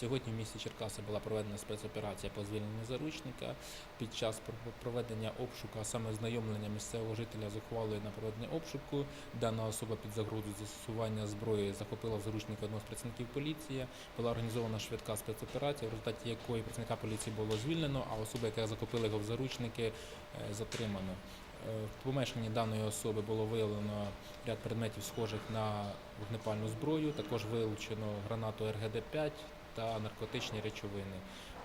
Сьогодні в місті Черкаси була проведена спецоперація по звільненню заручника. Під час проведення обшуку, а саме знайомлення місцевого жителя з ухвалою на проведення обшуку, дана особа під загрозою застосування зброї захопила в заручника одного з працівників поліції. Була організована швидка спецоперація, в результаті якої працівника поліції було звільнено, а особа, яка захопила його в заручники, е, затримано. Е, В помешканні даної особи було виявлено ряд предметів, схожих на вогнепальну зброю. Також вилучено гранату РГД-5 та наркотичні речовини.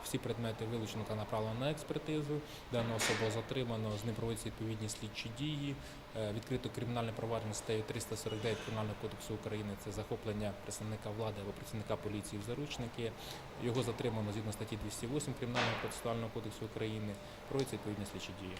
Всі предмети вилучено та направлено на експертизу. Дану особу затримано, з ним проводяться відповідні слідчі дії. Е, Відкрито кримінальне провадження статтею 349 Кримінального кодексу України це захоплення представника влади або працівника поліції в заручники. Його затримано згідно статті 208 Кримінального процесуального кодексу України. Проводяться відповідні слідчі дії.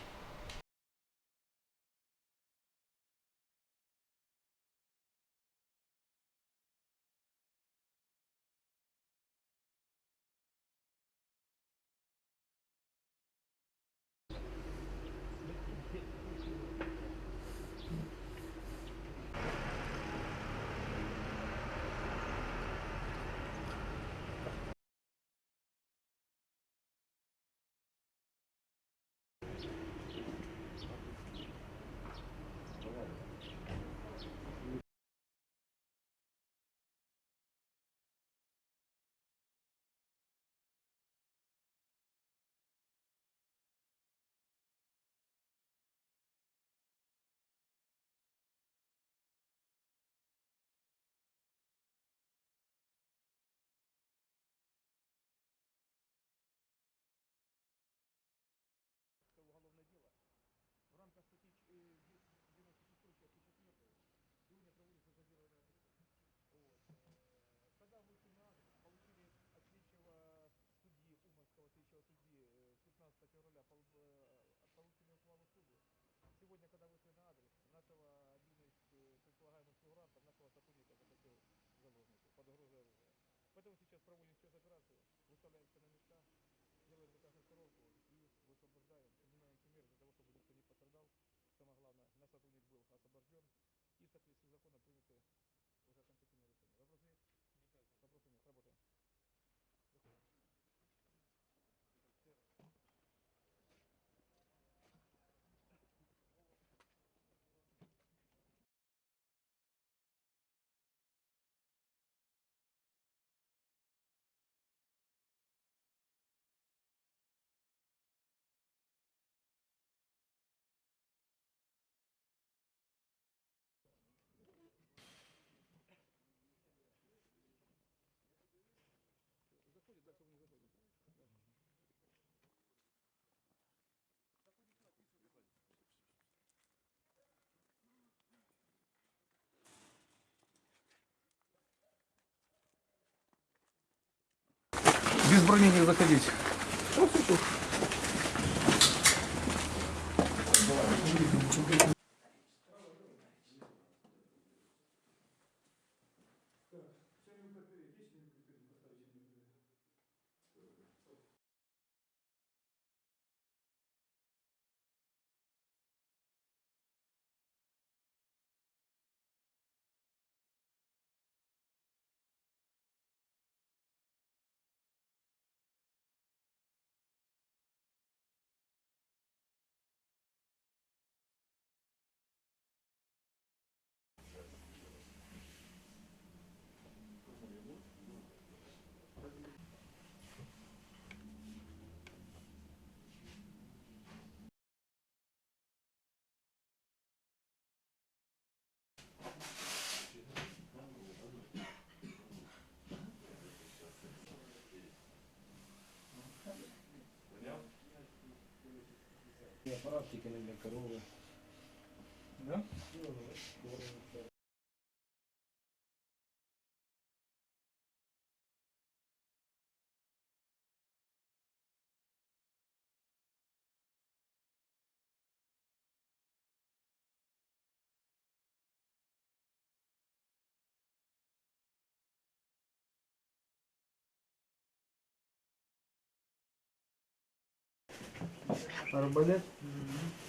Сейчас проводим спецоперацию, операцию. на Без брони не заходить. Апарат тільки не для корови. Да? Arbalet. Hı -hı.